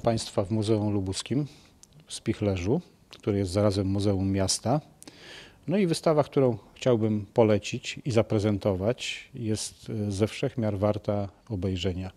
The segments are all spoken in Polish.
Państwa w Muzeum Lubuskim w Spichlerzu, który jest zarazem Muzeum Miasta. No i wystawa, którą chciałbym polecić i zaprezentować, jest e, ze wszech miar warta obejrzenia.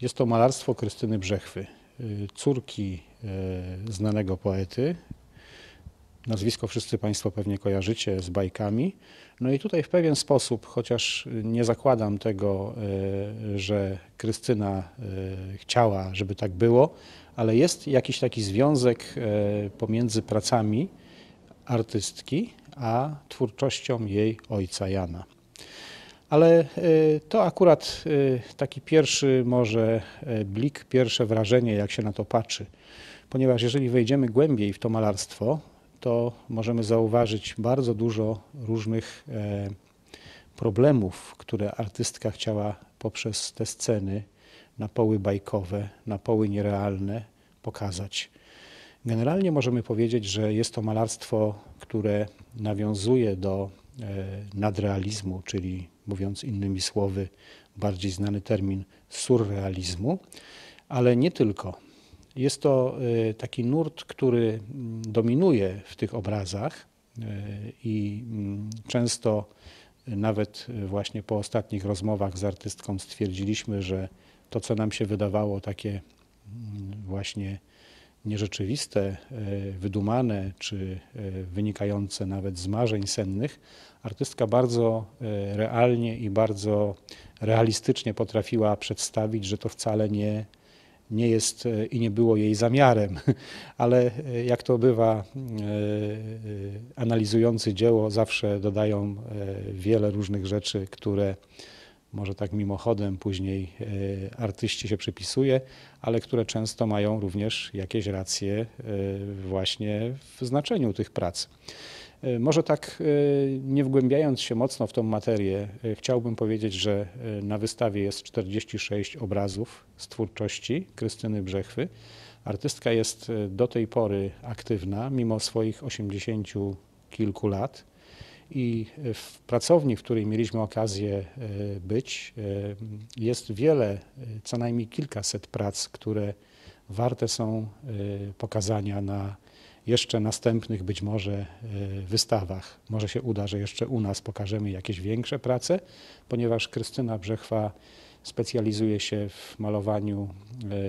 Jest to malarstwo Krystyny Brzechwy, e, córki e, znanego poety. Nazwisko wszyscy Państwo pewnie kojarzycie z bajkami. No i tutaj w pewien sposób, chociaż nie zakładam tego, że Krystyna chciała, żeby tak było, ale jest jakiś taki związek pomiędzy pracami artystki, a twórczością jej ojca Jana. Ale to akurat taki pierwszy może blik, pierwsze wrażenie, jak się na to patrzy. Ponieważ jeżeli wejdziemy głębiej w to malarstwo, to możemy zauważyć bardzo dużo różnych e, problemów, które artystka chciała poprzez te sceny na poły bajkowe, na poły nierealne pokazać. Generalnie możemy powiedzieć, że jest to malarstwo, które nawiązuje do e, nadrealizmu, czyli mówiąc innymi słowy, bardziej znany termin surrealizmu, ale nie tylko. Jest to e, taki nurt, który mm, dominuje w tych obrazach e, i mm, często nawet właśnie po ostatnich rozmowach z artystką stwierdziliśmy, że to, co nam się wydawało takie mm, właśnie nierzeczywiste, wydumane czy wynikające nawet z marzeń sennych, artystka bardzo realnie i bardzo realistycznie potrafiła przedstawić, że to wcale nie, nie jest i nie było jej zamiarem, ale jak to bywa, analizujący dzieło zawsze dodają wiele różnych rzeczy, które może tak mimochodem później e, artyści się przypisuje, ale które często mają również jakieś racje e, właśnie w znaczeniu tych prac. E, może tak nie wgłębiając się mocno w tą materię, chciałbym powiedzieć, że na wystawie jest 46 obrazów z twórczości Krystyny Brzechwy. Artystka jest do tej pory aktywna, mimo swoich 80 kilku lat. I w pracowni, w której mieliśmy okazję e, być, e, jest wiele, e, co najmniej kilkaset prac, które warte są pokazania na jeszcze następnych być może wystawach. Może się uda, że jeszcze u nas pokażemy jakieś większe prace, ponieważ Krystyna Brzechwa specjalizuje się w malowaniu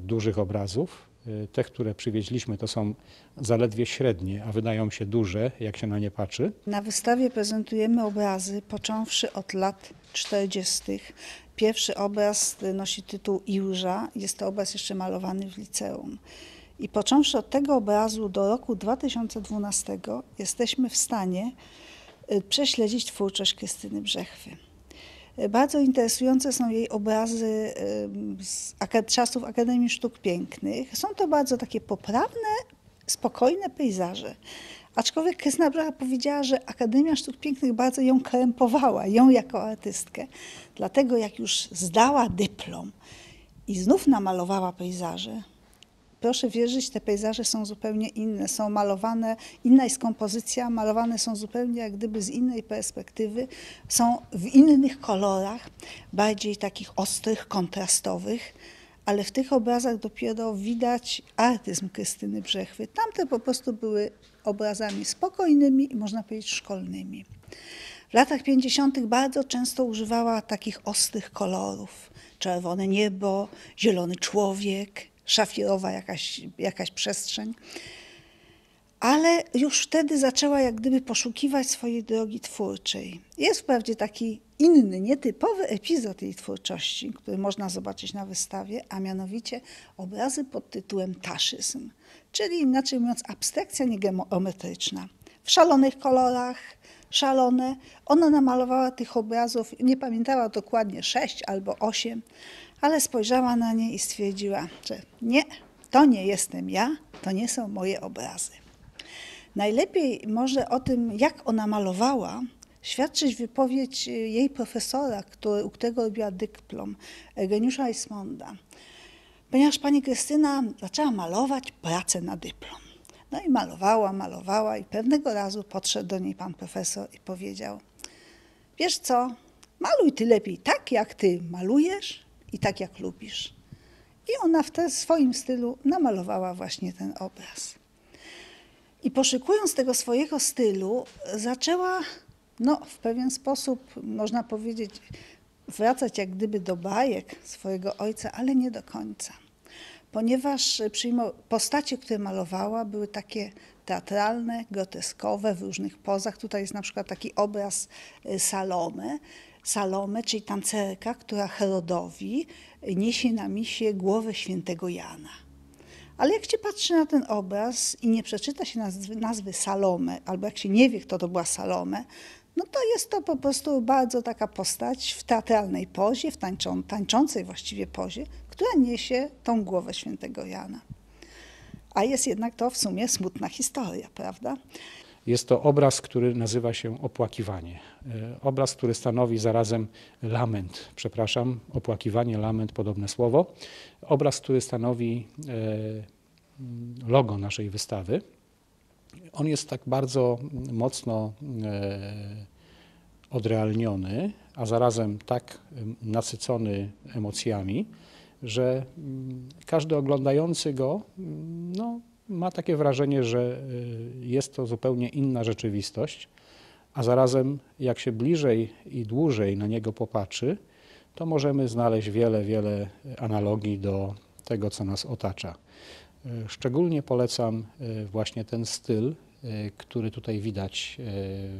dużych obrazów, Y, te, które przywieźliśmy, to są zaledwie średnie, a wydają się duże, jak się na nie patrzy. Na wystawie prezentujemy obrazy, począwszy od lat 40. Pierwszy obraz nosi tytuł Iłża. Jest to obraz jeszcze malowany w liceum. I począwszy od tego obrazu do roku 2012 jesteśmy w stanie y, prześledzić twórczość Krystyny Brzechwy. Bardzo interesujące są jej obrazy z czasów Akademii Sztuk Pięknych. Są to bardzo takie poprawne, spokojne pejzaże. Aczkolwiek Krystyna Bracha powiedziała, że Akademia Sztuk Pięknych bardzo ją krępowała, ją jako artystkę. Dlatego jak już zdała dyplom i znów namalowała pejzaże, proszę wierzyć, te pejzaże są zupełnie inne, są malowane, inna jest kompozycja, malowane są zupełnie jak gdyby z innej perspektywy, są w innych kolorach, bardziej takich ostrych, kontrastowych, ale w tych obrazach dopiero widać artyzm Krystyny Brzechwy. Tamte po prostu były obrazami spokojnymi i można powiedzieć szkolnymi. W latach 50. bardzo często używała takich ostrych kolorów. Czerwone niebo, zielony człowiek, szafirowa jakaś, jakaś przestrzeń. Ale już wtedy zaczęła jak gdyby poszukiwać swojej drogi twórczej. Jest wprawdzie taki inny, nietypowy epizod jej twórczości, który można zobaczyć na wystawie, a mianowicie obrazy pod tytułem Taszyzm, czyli inaczej mówiąc abstrakcja niegeometryczna. W szalonych kolorach, szalone. Ona namalowała tych obrazów, nie pamiętała dokładnie sześć albo osiem, ale spojrzała na nie i stwierdziła, że nie, to nie jestem ja, to nie są moje obrazy. Najlepiej może o tym, jak ona malowała, świadczyć wypowiedź jej profesora, który, u którego robiła dyplom, Eugeniusza Ismonda. Ponieważ pani Krystyna zaczęła malować pracę na dyplom. No i malowała, malowała i pewnego razu podszedł do niej pan profesor i powiedział, wiesz co, maluj ty lepiej tak, jak ty malujesz, i tak jak lubisz. I ona w swoim stylu namalowała właśnie ten obraz. I poszukując tego swojego stylu, zaczęła no, w pewien sposób, można powiedzieć, wracać jak gdyby do bajek swojego ojca, ale nie do końca. Ponieważ przyjmo- postacie, które malowała, były takie teatralne, groteskowe, w różnych pozach. Tutaj jest na przykład taki obraz y, Salome, Salome, czyli tancerka, która Herodowi niesie na misie głowę świętego Jana. Ale jak się patrzy na ten obraz i nie przeczyta się nazwy, nazwy Salome, albo jak się nie wie, kto to była Salome, no to jest to po prostu bardzo taka postać w teatralnej pozie, w tańczą, tańczącej właściwie pozie, która niesie tą głowę świętego Jana. A jest jednak to w sumie smutna historia, prawda? Jest to obraz, który nazywa się opłakiwanie. E, Obraz, który stanowi zarazem lament, przepraszam, opłakiwanie, lament, podobne słowo. Obraz, który stanowi e, logo naszej wystawy. On jest tak bardzo mocno e, odrealniony, a zarazem tak nasycony emocjami, że mm, każdy oglądający go mm, no, ma takie wrażenie, że y, jest to zupełnie inna rzeczywistość, a zarazem jak się bliżej i dłużej na niego popatrzy, to możemy znaleźć wiele, wiele analogii do tego, co nas otacza. Y, Szczególnie polecam y, właśnie ten styl, który tutaj widać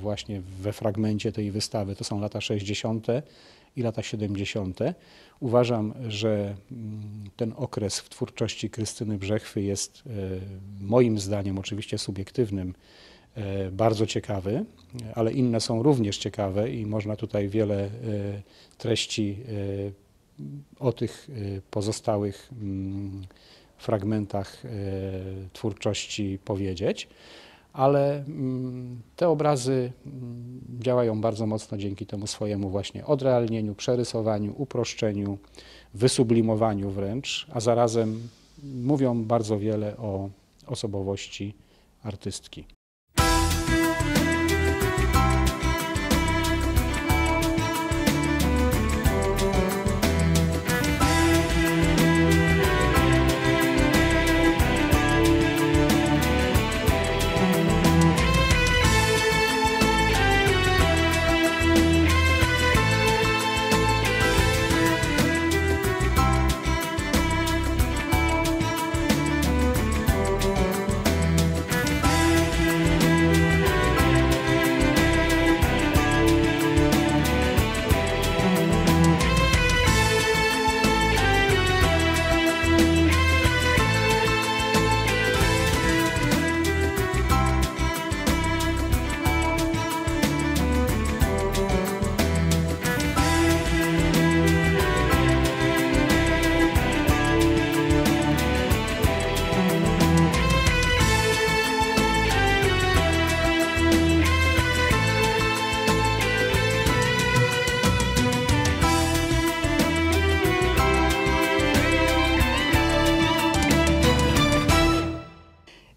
właśnie we fragmencie tej wystawy. To są lata 60. i lata 70. Uważam, że mm, ten okres w twórczości Krystyny Brzechwy jest y, moim zdaniem, oczywiście subiektywnym, y, bardzo ciekawy, ale inne są również ciekawe i można tutaj wiele y, treści o tych pozostałych mm, fragmentach twórczości powiedzieć, ale mm, te obrazy mm, działają bardzo mocno dzięki temu swojemu właśnie odrealnieniu, przerysowaniu, uproszczeniu, wysublimowaniu wręcz, a zarazem mówią bardzo wiele o osobowości artystki.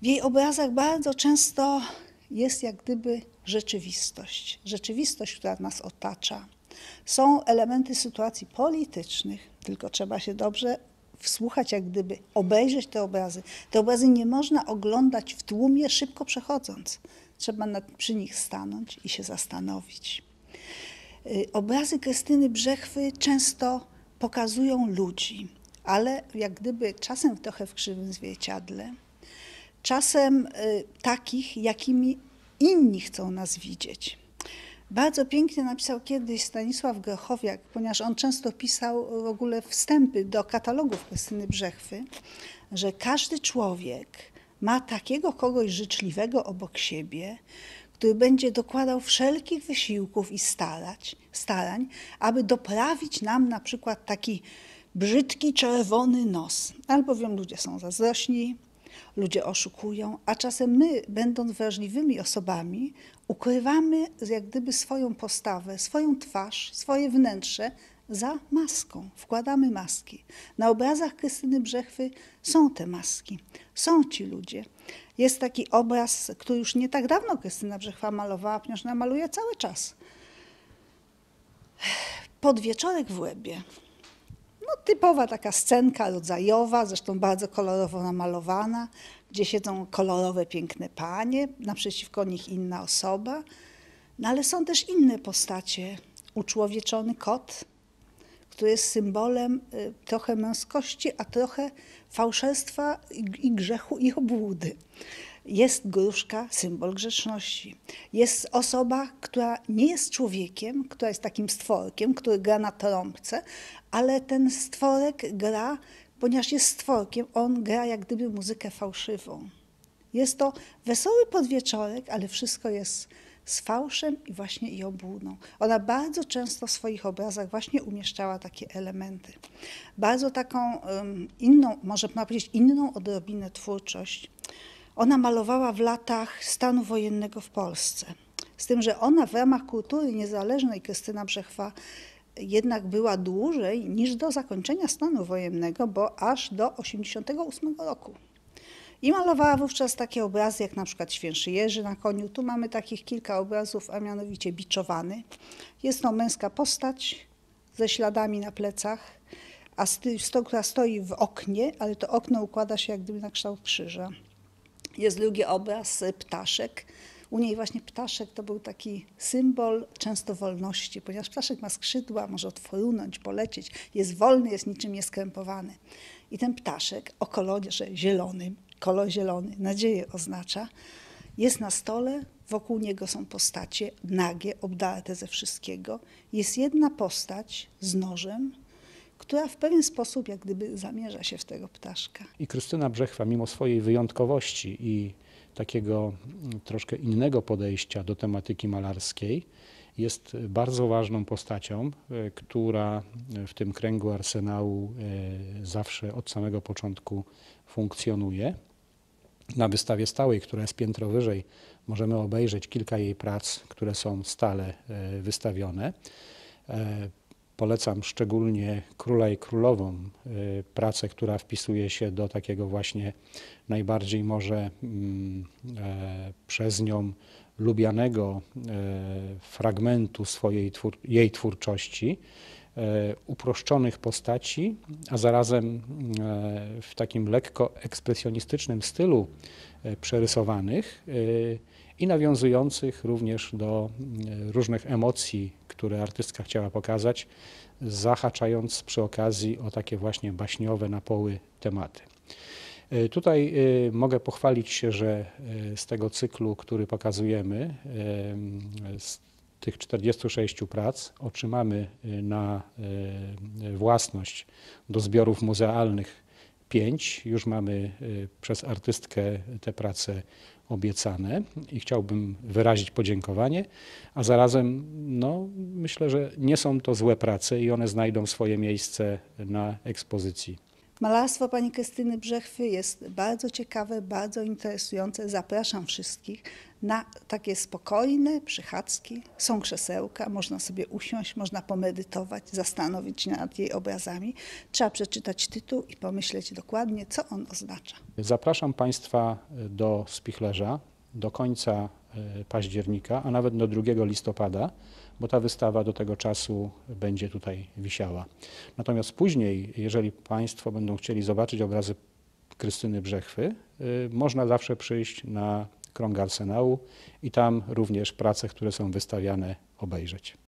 W jej obrazach bardzo często jest jak gdyby rzeczywistość. Rzeczywistość, która nas otacza. Są elementy sytuacji politycznych, tylko trzeba się dobrze wsłuchać, jak gdyby obejrzeć te obrazy. Te obrazy nie można oglądać w tłumie, szybko przechodząc. Trzeba nad, przy nich stanąć i się zastanowić. Y, Obrazy Krystyny Brzechwy często pokazują ludzi, ale jak gdyby czasem trochę w krzywym zwierciadle czasem y, takich, jakimi inni chcą nas widzieć. Bardzo pięknie napisał kiedyś Stanisław Grochowiak, ponieważ on często pisał w ogóle wstępy do katalogów Krystyny Brzechwy, że każdy człowiek ma takiego kogoś życzliwego obok siebie, który będzie dokładał wszelkich wysiłków i starać, starań, aby doprawić nam na przykład taki brzydki, czerwony nos. Albowiem ludzie są zazdrośni, ludzie oszukują, a czasem my, będąc wrażliwymi osobami, ukrywamy jak gdyby swoją postawę, swoją twarz, swoje wnętrze za maską. Wkładamy maski. Na obrazach Krystyny Brzechwy są te maski, są ci ludzie. Jest taki obraz, który już nie tak dawno Krystyna Brzechwa malowała, ponieważ ona maluje cały czas. Podwieczorek w Łebie. No, typowa taka scenka rodzajowa, zresztą bardzo kolorowo namalowana, gdzie siedzą kolorowe, piękne panie, naprzeciwko nich inna osoba. No ale są też inne postacie. Uczłowieczony kot, który jest symbolem y, trochę męskości, a trochę fałszerstwa i, grzechu i obłudy. Jest gruszka, symbol grzeczności. Jest osoba, która nie jest człowiekiem, która jest takim stworkiem, który gra na trąbce, ale ten stworek gra, ponieważ jest stworkiem, on gra jak gdyby muzykę fałszywą. Jest to wesoły podwieczorek, ale wszystko jest z fałszem i właśnie i obłudą. Ona bardzo często w swoich obrazach właśnie umieszczała takie elementy. Bardzo taką um, inną, może można powiedzieć inną odrobinę twórczość. Ona malowała w latach stanu wojennego w Polsce. Z tym, że ona w ramach kultury niezależnej, Krystyna Brzechwa, jednak była dłużej niż do zakończenia stanu wojennego, bo aż do 1988 roku. I malowała wówczas takie obrazy, jak na przykład Świętszy Jerzy na koniu. Tu mamy takich kilka obrazów, a mianowicie biczowany. Jest to męska postać ze śladami na plecach, a sto, która stoi w oknie, ale to okno układa się jak gdyby na kształt krzyża. Jest drugi obraz ptaszek. U niej właśnie ptaszek to był taki symbol często wolności, ponieważ ptaszek ma skrzydła, może odfrunąć, polecieć, jest wolny, jest niczym nieskrępowany. I ten ptaszek o kolorze zielonym, kolor zielony nadzieję oznacza, jest na stole, wokół niego są postacie nagie, obdarte ze wszystkiego. Jest jedna postać z nożem, która w pewien sposób jak gdyby zamierza się w tego ptaszka. I Krystyna Brzechwa, mimo swojej wyjątkowości i takiego mm, troszkę innego podejścia do tematyki malarskiej, jest bardzo ważną postacią, e, która w tym kręgu arsenału e, zawsze od samego początku funkcjonuje. Na wystawie stałej, która jest piętro wyżej, możemy obejrzeć kilka jej prac, które są stale e, wystawione. Polecam szczególnie Króla i Królową, y, pracę, która wpisuje się do takiego właśnie najbardziej może mm, e, przez nią lubianego e, fragmentu swojej jej twórczości, e, uproszczonych postaci, a zarazem w takim lekko ekspresjonistycznym stylu przerysowanych i nawiązujących również do mm, różnych emocji, które artystka chciała pokazać, zahaczając przy okazji o takie właśnie baśniowe napoły tematy. E, tutaj e, mogę pochwalić się, że e, z tego cyklu, który pokazujemy, z tych 46 prac otrzymamy na własność do zbiorów muzealnych 5. Już mamy przez artystkę te prace obiecane i chciałbym wyrazić podziękowanie, a zarazem no, myślę, że nie są to złe prace i one znajdą swoje miejsce na ekspozycji. Malarstwo pani Krystyny Brzechwy jest bardzo ciekawe, bardzo interesujące. Zapraszam wszystkich na takie spokojne przychadzki. Są krzesełka, można sobie usiąść, można pomedytować, zastanowić się nad jej obrazami. Trzeba przeczytać tytuł i pomyśleć dokładnie, co on oznacza. Zapraszam Państwa do Spichlerza do końca e, października, a nawet do 2 listopada bo ta wystawa do tego czasu będzie tutaj wisiała. Natomiast później, jeżeli Państwo będą chcieli zobaczyć obrazy Krystyny Brzechwy, y, można zawsze przyjść na krąg Arsenału i tam również prace, które są wystawiane, obejrzeć.